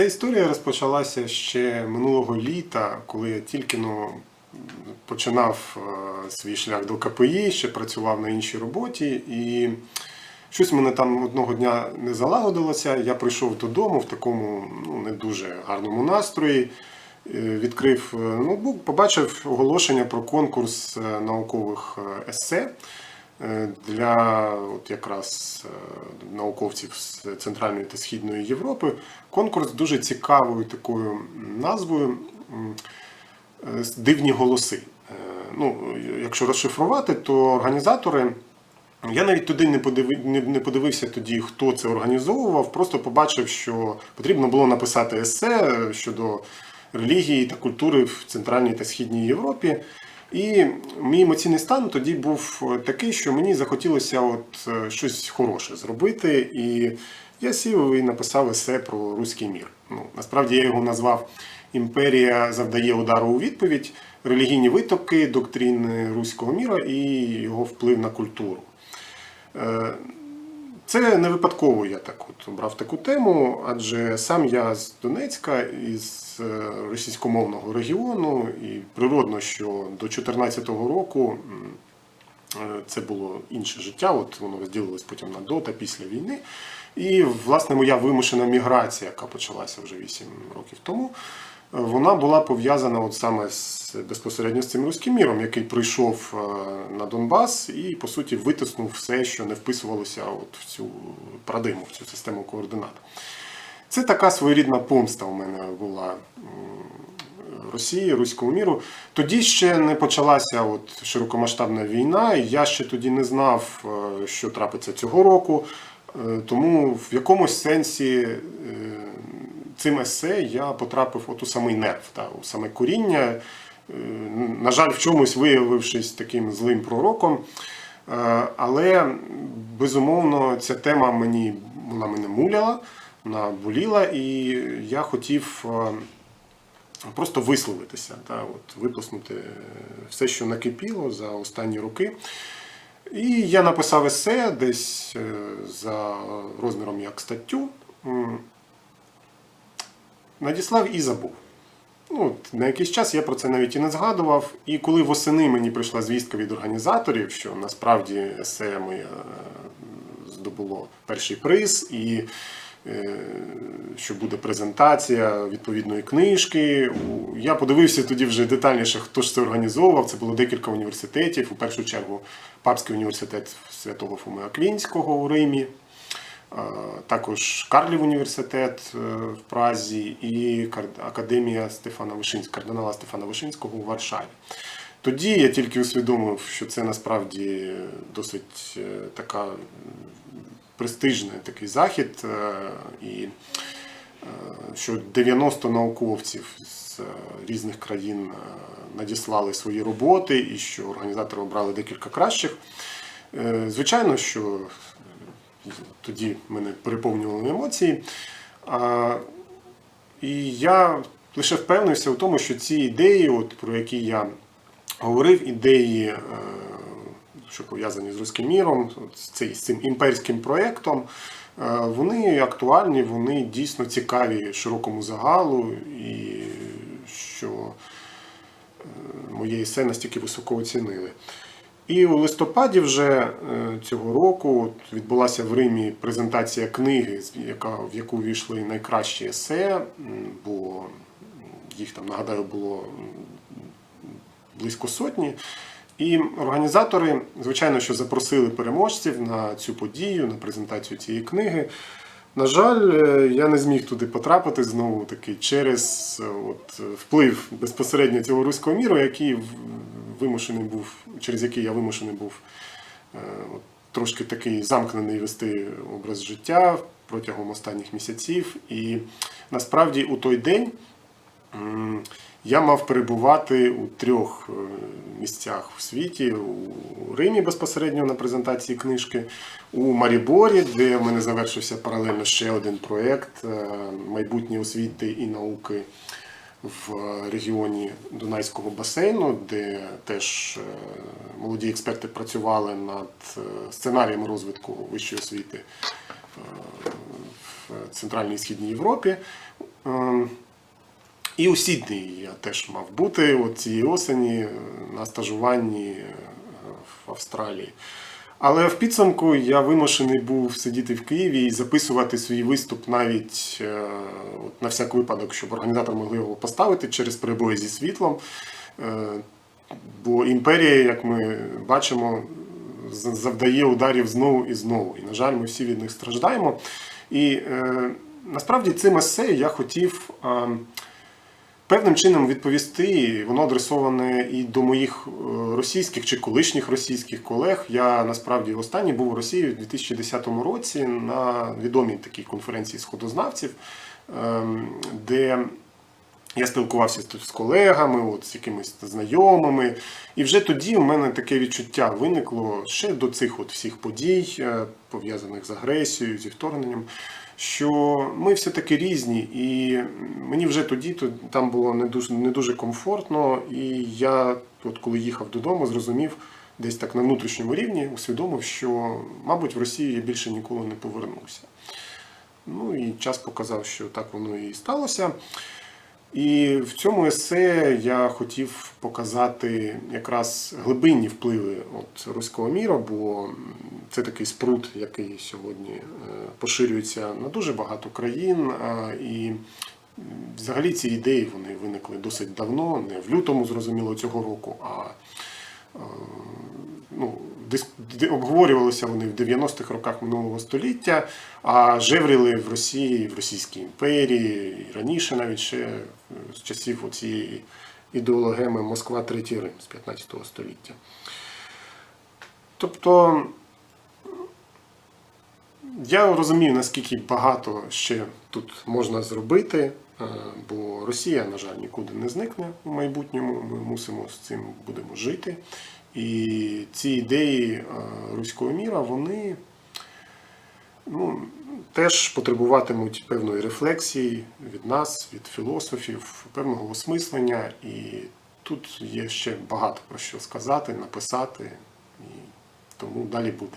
Ця історія розпочалася ще минулого літа, коли я тільки ну, починав е, свій шлях до КПІ, ще працював на іншій роботі, і щось мене там одного дня не залагодилося. Я прийшов додому в такому ну, не дуже гарному настрої. е, Відкрив е, ноутбук, побачив оголошення про конкурс наукових есе для от якраз е, науковців з Центральної та Східної Європи. Конкурс дуже цікавою такою назвою е, Дивні голоси. Е, Ну, якщо розшифрувати, то організатори. Я навіть туди не подиви- не- не подивився тоді, хто це організовував. Просто побачив, що потрібно було написати есе щодо релігії та культури в Центральній та Східній Європі. І мій емоційний стан тоді був е, такий, що мені захотілося от е, щось хороше зробити. І я сів і написав есе про руський мір. Ну, насправді я його назвав Імперія завдає удару у відповідь, релігійні витоки, доктрини руського міра і його вплив на культуру. Це не випадково я так от обрав таку тему, адже сам я з Донецька, із е, російськомовного регіону, і природно, що до 2014 року е, це було інше життя, от воно розділилось потім на до та після війни. І, власне, моя вимушена міграція, яка почалася вже 8 років тому, вона була пов'язана от саме з безпосередньо з цим руським міром, який прийшов е, на Донбас і, по суті, витиснув все, що не вписувалося от в цю парадигму, в цю систему координат. Це така своєрідна помста у мене була Росії, руському міру. Тоді ще не почалася от широкомасштабна війна, і я ще тоді не знав, е, що трапиться цього року. Е, Тому в якомусь сенсі цим есе я потрапив от у самий нерв, та, у саме коріння. Е, На жаль, в чомусь виявившись таким злим пророком. Е, Але безумовно ця тема мені вона мене муляла, вона боліла, і я хотів е, просто висловитися, та, от, виплеснути все, що накипіло за останні роки. І я написав есе десь за розміром як статтю. Надіслав і забув. Ну, на якийсь час я про це навіть і не згадував. І коли восени мені прийшла звістка від організаторів, що насправді есе моє е, здобуло перший приз, і е, що буде презентація відповідної книжки. Я подивився тоді вже детальніше, хто ж це організовував. Це було декілька університетів. У першу чергу Папський університет Святого Фоми Аквінського у Римі. Е, Також Карлів університет е, в Празі і Академія Стефана Вишинського, кардинала Стефана Вишинського у Варшаві. Тоді я тільки усвідомив, що це насправді досить е, така престижний такий захід, і що 90 науковців з різних країн надіслали свої роботи, і що організатори обрали декілька кращих. Звичайно, що тоді мене переповнювали емоції. А, і я лише впевнився в тому, що ці ідеї, от, про які я говорив, ідеї, е, що пов'язані з руським міром, з цим імперським проєктом, е, вони актуальні, вони дійсно цікаві широкому загалу, і що е, моє есе настільки високо оцінили. І у листопаді вже е, цього року відбулася в Римі презентація книги, в яку війшли найкращі есе, бо їх там, нагадаю, було близько сотні. І організатори, звичайно, що запросили переможців на цю подію, на презентацію цієї книги. На жаль, е, я не зміг туди потрапити знову таки через е, от, вплив безпосередньо цього руського міру, який вимушений був, через який я вимушений був е, трошки такий замкнений вести образ життя протягом останніх місяців. І насправді у той день я мав перебувати у трьох е, місцях в світі: у Римі безпосередньо на презентації книжки, у Маріборі, де в мене завершився паралельно ще один проєкт е, майбутнє освіти і науки в регіоні Дунайського басейну, де теж е, молоді експерти працювали над е, сценаріями розвитку вищої освіти е, в Центральній і Східній Європі. Ем, І у Сіднеї я теж мав бути от цієї осені на стажуванні в Австралії. Але в підсумку я вимушений був сидіти в Києві і записувати свій виступ навіть е, на всяк випадок, щоб організатори могли його поставити через перебої зі світлом. Е, Бо імперія, як ми бачимо, завдає ударів знову і знову. І, на жаль, ми всі від них страждаємо. І е, насправді цим есе я хотів. Певним чином відповісти. Воно адресоване і до моїх е, російських чи колишніх російських колег. Я насправді останній був у Росії у 2010 році на відомій такій конференції сходознавців, ем, де я спілкувався з- колегами, от, з якимись знайомими. І вже тоді у мене таке відчуття виникло ще до цих от всіх подій, е, пов'язаних з агресією, зі вторгненням, що ми все-таки різні, і мені вже тоді там було не дуже, не дуже комфортно. І я, от коли їхав додому, зрозумів десь так на внутрішньому рівні, усвідомив, що, мабуть, в Росію я більше ніколи не повернуся. Ну і час показав, що так воно і сталося. І в цьому есе я хотів показати якраз глибинні впливи от руського міра, бо це такий спрут, який сьогодні е, поширюється на дуже багато країн. І взагалі ці ідеї вони виникли досить давно, не в лютому, зрозуміло, цього року, а е, ну, обговорювалися вони в 90-х роках минулого століття, а жевріли в Росії, в Російській імперії, і раніше навіть ще з часів цієї ідеологеми Москва Третій Рим з 15 століття. Тобто я розумію, наскільки багато ще тут можна зробити, е, бо Росія, на жаль, нікуди не зникне у майбутньому. Ми мусимо з цим будемо жити. І ці ідеї е, руського міра, вони ну, теж потребуватимуть певної рефлексії від нас, від філософів, певного осмислення. І тут є ще багато про що сказати, написати, і тому далі буде.